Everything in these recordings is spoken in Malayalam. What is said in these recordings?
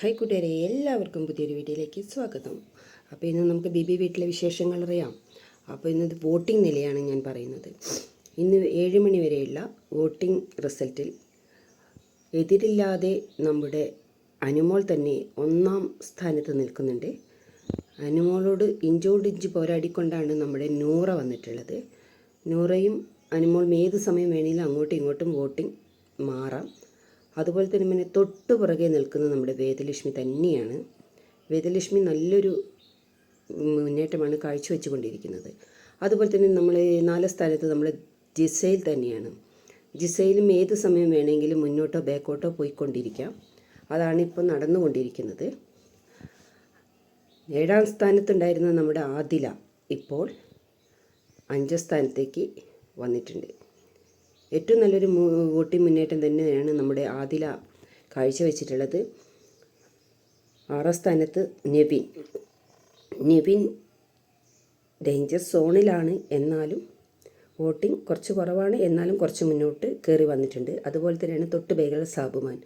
ഹായ് കൂട്ടുകാരെ എല്ലാവർക്കും പുതിയൊരു വീട്ടിലേക്ക് സ്വാഗതം. അപ്പോൾ ഇന്ന് നമുക്ക് ബി ബി വീട്ടിലെ വിശേഷങ്ങൾ അറിയാം. അപ്പോൾ ഇന്നത് വോട്ടിംഗ് നിലയാണ് ഞാൻ പറയുന്നത്. ഇന്ന് ഏഴ് മണി വരെയുള്ള വോട്ടിംഗ് റിസൾട്ടിൽ എതിരില്ലാതെ നമ്മുടെ അനുമോൾ തന്നെ ഒന്നാം സ്ഥാനത്ത് നിൽക്കുന്നുണ്ട്. അനുമോളോട് ഇഞ്ചോട് ഇഞ്ച് പോരാടിക്കൊണ്ടാണ് നമ്മുടെ നൂറ വന്നിട്ടുള്ളത്. നൂറയും അനുമോളും ഏത് സമയം വേണമെങ്കിലും അങ്ങോട്ടും ഇങ്ങോട്ടും വോട്ടിംഗ് മാറാം. അതുപോലെ തന്നെ പിന്നെ തൊട്ട് പുറകെ നിൽക്കുന്നത് നമ്മുടെ വേദലക്ഷ്മി തന്നെയാണ്. വേദലക്ഷ്മി നല്ലൊരു മുന്നേറ്റമാണ് കാഴ്ചവെച്ചുകൊണ്ടിരിക്കുന്നത് അതുപോലെ തന്നെ നമ്മൾ നാല് സ്ഥാനത്ത് നമ്മൾ ജിസയിൽ തന്നെയാണ്. ജിസയിലും ഏത് സമയം വേണമെങ്കിലും മുന്നോട്ടോ ബാക്കോട്ടോ പോയിക്കൊണ്ടിരിക്കാം. അതാണ് ഇപ്പോൾ നടന്നുകൊണ്ടിരിക്കുന്നത്. ഏഴാം സ്ഥാനത്തുണ്ടായിരുന്ന നമ്മുടെ ആദില ഇപ്പോൾ അഞ്ചാം സ്ഥാനത്തേക്ക് വന്നിട്ടുണ്ട്. ഏറ്റവും നല്ലൊരു വോട്ടിംഗ് മുന്നേറ്റം തന്നെയാണ് നമ്മുടെ ആദില കാഴ്ചവെച്ചിട്ടുള്ളത്. ആറാം സ്ഥാനത്ത് നെബിൻ. നെവിൻ ഡേഞ്ചർ സോണിലാണ് എന്നാലും വോട്ടിംഗ് കുറച്ച് കുറവാണ് എന്നാലും കുറച്ച് മുന്നോട്ട് കയറി വന്നിട്ടുണ്ട്. അതുപോലെ തന്നെയാണ് തൊട്ട് ബേകൾ സാബുമാൻ.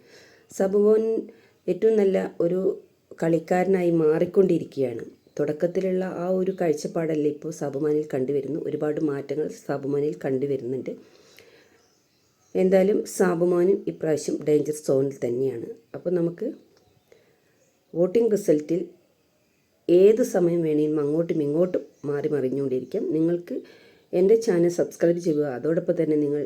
സാബുമോൻ ഏറ്റവും നല്ല ഒരു കളിക്കാരനായി മാറിക്കൊണ്ടിരിക്കുകയാണ്. തുടക്കത്തിലുള്ള ആ ഒരു കാഴ്ചപ്പാടല്ല ഇപ്പോൾ സാബുമാനിൽ കണ്ടുവരുന്നു. ഒരുപാട് മാറ്റങ്ങൾ സാബുമാനിൽ കണ്ടുവരുന്നുണ്ട്. എന്തായാലും സാബുമാനും ഇപ്രാവശ്യം ഡേഞ്ചർ സോണിൽ തന്നെയാണ്. അപ്പോൾ നമുക്ക് വോട്ടിംഗ് റിസൾട്ടിൽ ഏത് സമയം വേണമെങ്കിലും അങ്ങോട്ടും ഇങ്ങോട്ടും മാറി മറിഞ്ഞുകൊണ്ടിരിക്കാം. നിങ്ങൾക്ക് എന്റെ ചാനൽ സബ്സ്ക്രൈബ് ചെയ്യുക. അതോടൊപ്പം തന്നെ നിങ്ങൾ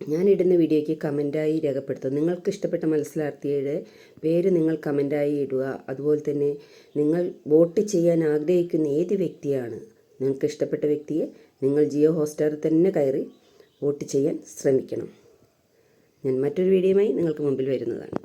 ഞാനിടുന്ന വീഡിയോയ്ക്ക് കമന്റായി രേഖപ്പെടുത്തുക. നിങ്ങൾക്ക് ഇഷ്ടപ്പെട്ട മത്സരാർത്ഥിയുടെ പേര് നിങ്ങൾ കമന്റായി ഇടുക. അതുപോലെ തന്നെ നിങ്ങൾ വോട്ട് ചെയ്യാൻ ആഗ്രഹിക്കുന്ന ഏത് വ്യക്തിയാണ് നിങ്ങൾക്ക് ഇഷ്ടപ്പെട്ട വ്യക്തിയെ നിങ്ങൾ ജിയോ ഹോസ്റ്റാറിൽ തന്നെ കയറി വോട്ട് ചെയ്യാൻ ശ്രമിക്കണം. ഞാൻ മറ്റൊരു വീഡിയോയുമായി നിങ്ങൾക്ക് മുമ്പിൽ വരുന്നതാണ്.